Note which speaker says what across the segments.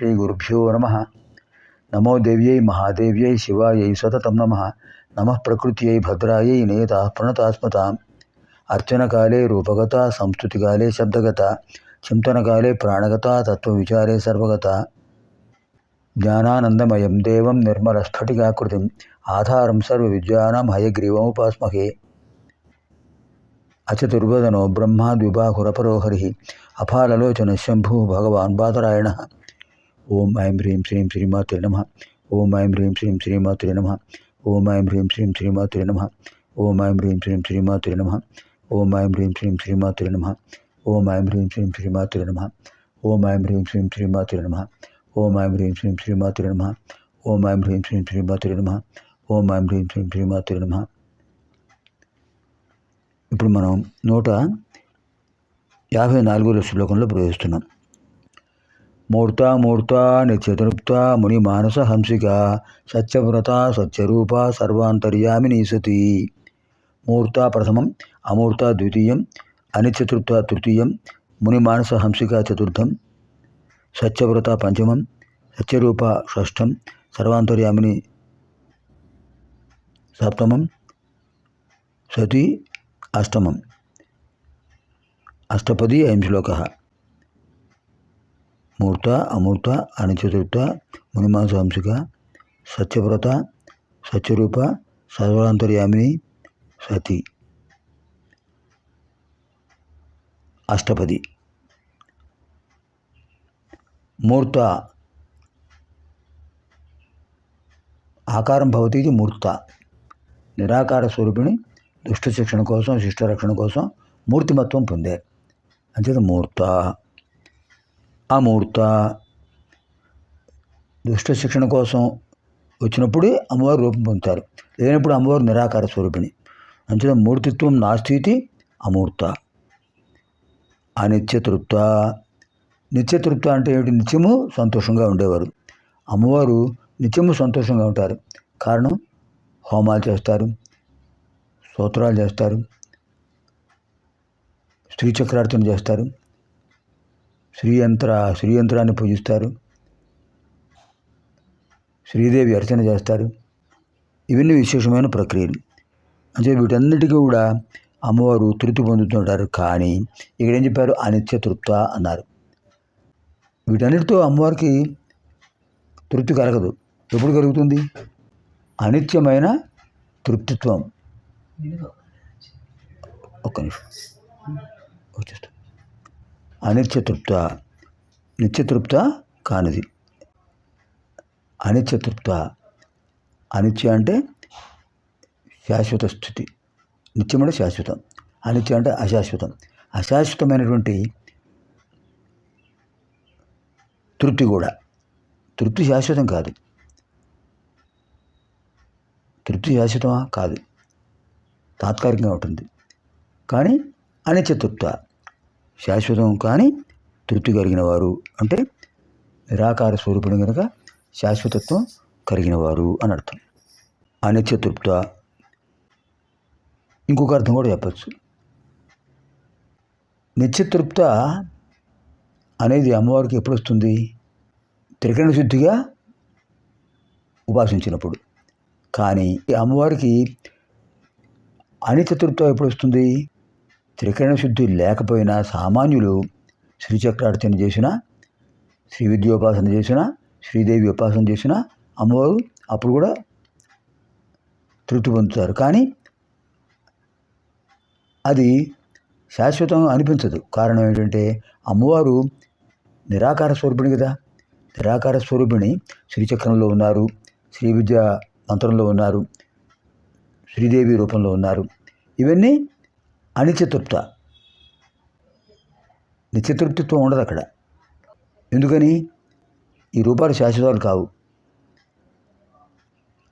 Speaker 1: श्रीगुरुभ्यो नम। नमो देव्य महादेव्य शिवाय सतत नम। नम प्रकृत भद्राय नेता प्रणतास्मता अर्चन काले रूपगता, संस्तुतिकाले शब्दगता, चिन्तनकाले प्राणगता, तत्त्वविचारे सर्वगता। ज्ञानानंदमय देव निर्मल स्फटिकाकृति आधारम सर्व विद्या हयग्रीवमुपास्महे। अचतुर्वदनो ब्रह्माद्विबाहुरपरो हरिः। अफाललोचनः शंभु भगवान्तरायण ఓం ఐం హ్రీం శ్రీం శ్రీమాత్రి నమ ఓం ఐం హ్రీం శ్రీం శ్రీమాత్రి నమ ఓం ఐం హ్రీం శ్రీం శ్రీమాత్రి నమ ఓం ఐం హ్రీం శ్రీం శ్రీమాత్రి నమ ఓం ఐం హ్రీం శ్రీం శ్రీమాత్రి నమ ఓం ఐం హ్రీం శ్రీం శ్రీమాత్రి నమ ఓం ఐం హ్రీం శ్రీం శ్రీమాత్రి నమ ఓం ఐం హ్రీం శ్రీం శ్రీమాత్రి నమ ఓం ఐం హ్రీం శ్రీం శ్రీమాత్రి నమ ఓం ఐం హ్రీం శ్రీం శ్రీమాత్రి నమ ఇప్పుడు మనం నూట యాభై నాలుగో శ్లోకంలో ప్రవేశిస్తున్నాం మూర్త మూర్త నిత్యతృప్త ముని మానస హంసిక సత్యవ్రత సత్యరూప సర్వాంతర్యామిని సతి మూర్త ప్రథమం అమూర్త ద్వితీయం అనిత్యతృప్త తృతీయం ముని మానస హంసిక చతుర్థం సత్యవ్రత పంచమం సత్యరూప షష్టం సర్వాంతర్యామిని సప్తమం సతి అష్టమం అష్టపది అయం శ్లోక మూర్త అమూర్త అనిచతుర్థ మునిమాంసాంశిక సత్యవ్రత సత్యరూప సర్వాంతర్యామిని సతి. అష్టపది. మూర్త. ఆకారం భవతి ఇది మూర్త. నిరాకార స్వరూపిణి దుష్ట శిక్షణ కోసం శిష్ట రక్షణ కోసం మూర్తిమత్వం పొందే. అంచేత మూర్త. అమూర్త. దుష్ట శిక్షణ కోసం వచ్చినప్పుడు అమ్మవారు రూపం పొందుతారు. లేనప్పుడు అమ్మవారు నిరాకార స్వరూపిణి. అంచనా మూర్తిత్వం నాస్తితి అమూర్త. అనిత్యతృప్త. నిత్యతృప్త అంటే ఏమిటి? నిత్యము సంతోషంగా ఉండేవారు. అమ్మవారు నిత్యము సంతోషంగా ఉంటారు. కారణం హోమాలు చేస్తారు స్తోత్రాలు చేస్తారు స్త్రీ చక్రార్చన చేస్తారు శ్రీయంత్ర శ్రీయంత్రాన్ని పూజిస్తారు. శ్రీదేవి అర్చన చేస్తారు. ఇవన్నీ విశేషమైన ప్రక్రియలు. అంటే వీటన్నిటికీ కూడా అమ్మవారు తృప్తి పొందుతుంటారు. కానీ ఇక్కడ ఏం చెప్పారు? అనిత్య తృప్త అన్నారు. వీటన్నిటితో అమ్మవారికి తృప్తి కలగదు. ఎప్పుడు కలుగుతుంది? అనిత్యమైన తృప్తిత్వం. ఒక్క నిమిషం. వచ్చేస్తా. అనిత్యతృప్త నిత్యతృప్త కానిది. అనిత్యతృప్త అనిత్య అంటే శాశ్వత స్థితి. నిత్యం అంటే శాశ్వతం. అనిత్యం అంటే అశాశ్వతం. అశాశ్వతమైనటువంటి తృప్తి కూడా. తృప్తి శాశ్వతం కాదు. తృప్తి శాశ్వతమా? కాదు. తాత్కాలికంగా ఉంటుంది. కానీ అనిత్యతృప్త. శాశ్వతం కానీ తృప్తి కలిగిన వారు అంటే నిరాకార స్వరూపుడు కనుక శాశ్వతత్వం కలిగిన వారు అని అర్థం. అనిత్యతృప్త ఇంకొక అర్థం కూడా చెప్పచ్చు. నిత్యతృప్త అనేది అమ్మవారికి ఎప్పుడు వస్తుంది? త్రికరణ శుద్ధిగా ఉపాసించినప్పుడు. కానీ ఈ అమ్మవారికి అనిత్యతృప్త ఎప్పుడు వస్తుంది? త్రికరణ శుద్ధి లేకపోయినా సామాన్యులు శ్రీచక్రార్చన చేసిన శ్రీ విద్యోపాసన చేసిన శ్రీదేవి ఉపాసన చేసిన అమ్మవారు అప్పుడు కూడా తృప్తి పొందుతారు. కానీ అది శాశ్వతం అనిపించదు. కారణం ఏంటంటే అమ్మవారు నిరాకార స్వరూపిణి కదా. నిరాకార స్వరూపిణి శ్రీచక్రంలో ఉన్నారు శ్రీ విద్య మంత్రంలో ఉన్నారు శ్రీదేవి రూపంలో ఉన్నారు. ఇవన్నీ అనిత్యతృప్త నిత్యతృప్తిత్వం ఉండదు అక్కడ. ఎందుకని? ఈ రూపాలు శాశ్వతాలు కావు.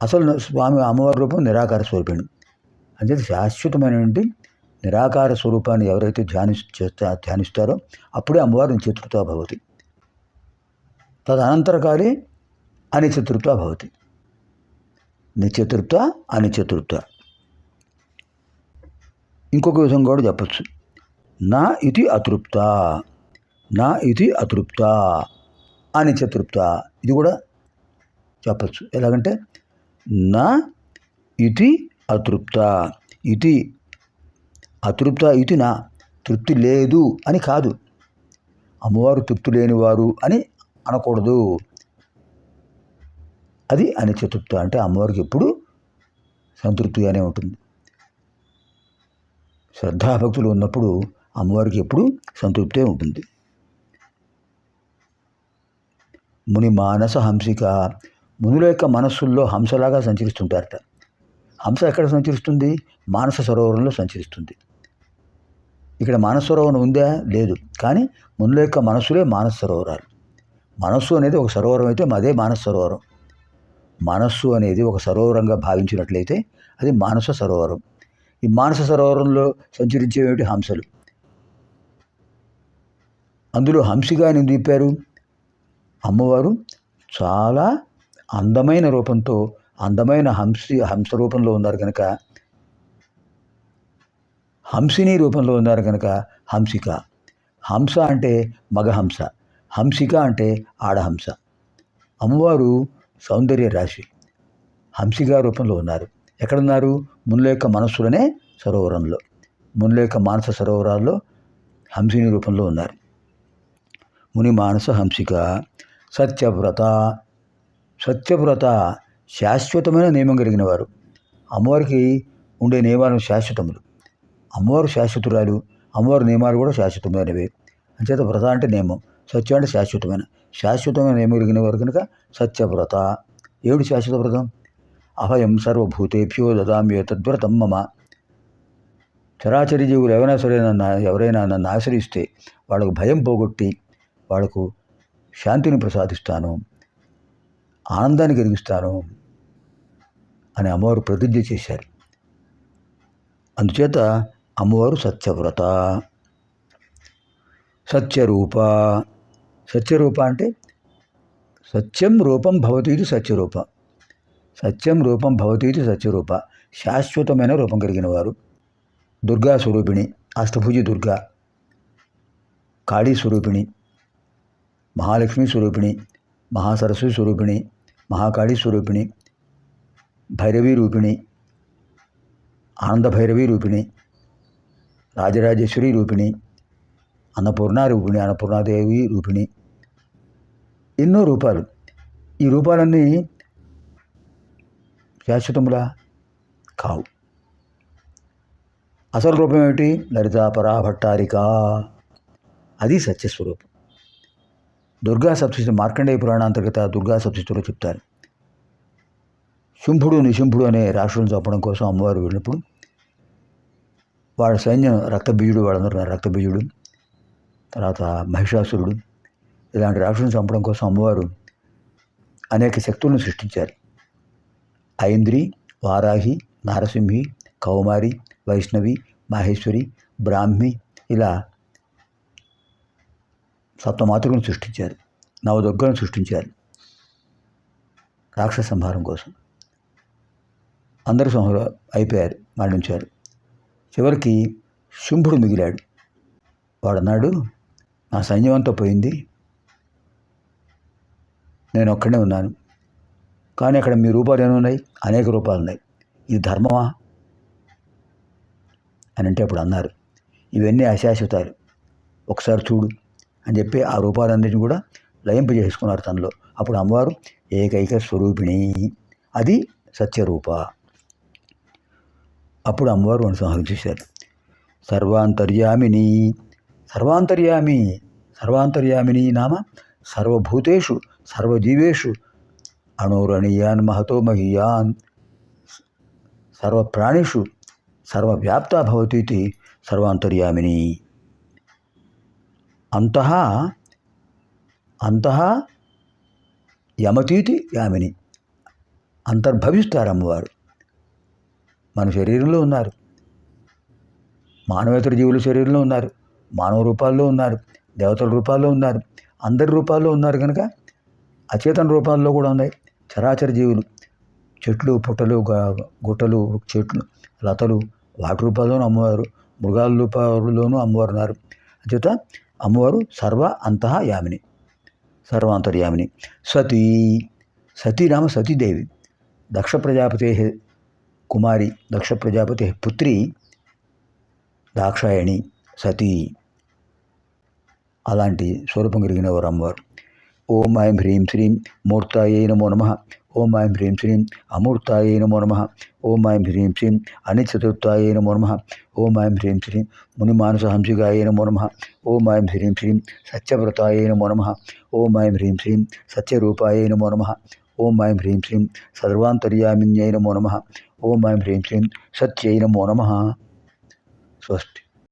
Speaker 1: అసలు స్వామి అమ్మవారి రూపం నిరాకార స్వరూపిణి. అంటే శాశ్వతమైనటువంటి నిరాకార స్వరూపాన్ని ఎవరైతే ధ్యాని చేస్తా ధ్యానిస్తారో అప్పుడే అమ్మవారు నిత్యతృప్త భవతి. తదనంతరకాలే అనిత్యతృప్త భవతి. నిత్యతృప్త అనిత్యతృప్త ఇంకొక విధంగా కూడా చెప్పచ్చు. నా ఇది అతృప్త. నా ఇది అతృప్త. అని చతృప్త. ఇది కూడా చెప్పచ్చు. ఎలాగంటే నా ఇది అతృప్త. ఇది అతృప్త ఇది నా. తృప్తి లేదు అని కాదు. అమ్మవారు తృప్తి లేనివారు అని అనకూడదు. అది అని చతుర్థ అంటే అమ్మవారికి ఎప్పుడు సంతృప్తిగానే ఉంటుంది. శ్రద్ధాభక్తులు ఉన్నప్పుడు అమ్మవారికి ఎప్పుడు సంతృప్తే ఉంటుంది. ముని మానస హంసిక మునుల యొక్క మనస్సుల్లో హంసలాగా సంచరిస్తుంటారట. హంస ఎక్కడ సంచరిస్తుంది? మానస సరోవరంలో సంచరిస్తుంది. ఇక్కడ మానస సరోవరం ఉందా? లేదు. కానీ మునుల యొక్క మనస్సులే మానస సరోవరాలు. మనస్సు అనేది ఒక సరోవరం అయితే అదే మానస సరోవరం. మనస్సు అనేది ఒక సరోవరంగా భావించినట్లయితే అది మానస సరోవరం. ఈ మానస సరోవరంలో సంచరించేవి హంసలు? అందులో హంసిగా అని దింపారు అమ్మవారు చాలా అందమైన రూపంతో అందమైన హంసి హంస రూపంలో ఉన్నారు కనుక హంసిని రూపంలో ఉన్నారు కనుక హంసిక. హంస అంటే మగహంస హంసిక అంటే ఆడహంస అమ్మవారు సౌందర్య రాశి హంసిక రూపంలో ఉన్నారు. ఎక్కడున్నారు? మునుల యొక్క మనస్సులనే సరోవరంలో. మునుల యొక్క మానస సరోవరాల్లో హంసిని రూపంలో ఉన్నారు. ముని మానస హంసిక సత్యవ్రత సత్యవ్రత శాశ్వతమైన నియమం కలిగిన వారు. అమ్మవారికి ఉండే నియమాలు శాశ్వతములు. అమ్మవారు శాశ్వతురాలు అమ్మవారి నియమాలు కూడా శాశ్వతమైనవి. అంచేత వ్రత అంటే నియమం. సత్యం అంటే శాశ్వతమైన శాశ్వతమైన నియమం కలిగిన వారు కనుక సత్యవ్రత. ఏడు శాశ్వత వ్రతం? అభయం సర్వభూతేభ్యో దదామ్యో తద్వ్రతం మమ. చరాచరి జీవులు ఎవరైనా సరే నన్ను ఎవరైనా నన్ను ఆశ్రయిస్తే వాళ్ళకు భయం పోగొట్టి వాళ్ళకు శాంతిని ప్రసాదిస్తాను ఆనందాన్ని కలిగిస్తాను అని అమ్మవారు ప్రతిజ్ఞ చేశారు. అందుచేత అమ్మవారు సత్యవ్రత. సత్యరూప. సత్యరూప అంటే సత్యం రూపం భవతి ఇది సత్యరూప. సత్యం రూపం భవతి సత్యరూప శాశ్వతమైన రూపం కలిగిన వారు దుర్గా స్వరూపిణి అష్టభుజి దుర్గా. కాళీ స్వరూపిణి మహాలక్ష్మి స్వరూపిణి మహాసరస్వతి స్వరూపిణి మహాకాళీ స్వరూపిణి భైరవీ రూపిణి ఆనంద భైరవీ రూపిణి రాజరాజేశ్వరి రూపిణి అన్నపూర్ణ రూపిణి అన్నపూర్ణాదేవి రూపిణి. ఎన్నో రూపాలు. ఈ రూపాలన్నీ శాశ్వతములా కావు. అసలు రూపం ఏమిటి? లలితాపరా భట్టారిక అది సత్యస్వరూపం. దుర్గా సప్తశతి మార్కండేయ పురాణాంతర్గత దుర్గా సప్తశతిలో చెప్తారు. శుంభుడు నిశుంభుడు అనే రాష్ట్రం చంపడం కోసం అమ్మవారు వెళ్ళినప్పుడు వాళ్ళ సైన్యం రక్తబీజుడు వాళ్ళందరూ రక్తబీజుడు తర్వాత మహిషాసురుడు. ఇలాంటి రాక్షసుని చంపడం కోసం అమ్మవారు అనేక శక్తులను సృష్టించారు. ఐంద్రి వారాహి నారసింహి కౌమారి వైష్ణవి మాహేశ్వరి బ్రాహ్మి ఇలా సప్తమాతృకను సృష్టించారు. నవదుర్గలను సృష్టించారు. రాక్షస సంహారం కోసం అందరూ సంహార అయిపోయారు మరణించారు. చివరికి శుంభుడు మిగిలాడు. వాడన్నాడు నా సైన్యం అంతా పోయింది. నేను ఒక్కడే ఉన్నాను. కానీ అక్కడ మీ రూపాలు ఏమున్నాయి అనేక రూపాలు ఉన్నాయి. ఇది ధర్మమా? అని అంటే అప్పుడు అన్నారు. ఇవన్నీ అశాశ్వతాలు. ఒకసారి చూడు అని చెప్పి ఆ రూపాలన్నిటిని కూడా లయింపజేసుకున్నారు తనలో. అప్పుడు అమ్మవారు ఏకైక స్వరూపిణి. అది సత్యరూప. అప్పుడు అమ్మవారు వాడిని సంహరించేశారు. సర్వాంతర్యామిని. సర్వాంతర్యామి. సర్వాంతర్యామిని నామ సర్వభూతేషు సర్వజీవేషు అణోరణీయాన్ మహతో మహీయాన్ సర్వప్రాణిషు సర్వవ్యాప్త భవతీతి సర్వాంతర్యామిని అంత అంతః యమతీతి యామిని అంతర్భవిస్తారు అమ్మవారు మన శరీరంలో ఉన్నారు। మానవేతర జీవుల శరీరంలో ఉన్నారు। మానవ రూపాల్లో ఉన్నారు। దేవతల రూపాల్లో ఉన్నారు। అందరి రూపాల్లో ఉన్నారు కనుక అచేతన రూపాల్లో కూడా ఉన్నాయి। చరాచర జీవులు. చెట్లు పుట్టలు గుట్టలు చెట్లు లతలు వాటి రూపాల్లోనూ అమ్మవారు మృగాల రూపాల్లోనూ అమ్మవారు ఉన్నారు. అంచేత అమ్మవారు సర్వ అంతః యామిని సర్వాంతర్యామిని. సతీ సతీ నామ సతీదేవి దక్ష ప్రజాపతే కుమారి దక్ష ప్రజాపతి పుత్రి దాక్షాయణి సతీ. అలాంటి స్వరూపం కలిగిన వారు అమ్మవారు. ఓం ఐం హ్రీం శ్రీం మూర్తాయే నమో నమ. ఓం ఐం హ్రీం శ్రీం అమూర్తాయే నమో నమ. ఓం ఐం హ్రీం శ్రీం అనిచతుర్థాయే నమో నమ. ఓం ఐం హ్రీం శ్రీం మునిమానస హంసికాయే నమో నమ. ఓం ఐం హ్రీం శ్రీం సత్యవ్రతాయే నమో నమ. ఓం ఐం హ్రీం శ్రీం సత్యరూపాయే నమో నమ. ఓం ఐం హ్రీం శ్రీం సర్వాంతర్యామిన్యై నమో నమ. ఓం ఐం హ్రీం శ్రీం సత్యై నమో నమ. స్వస్తి.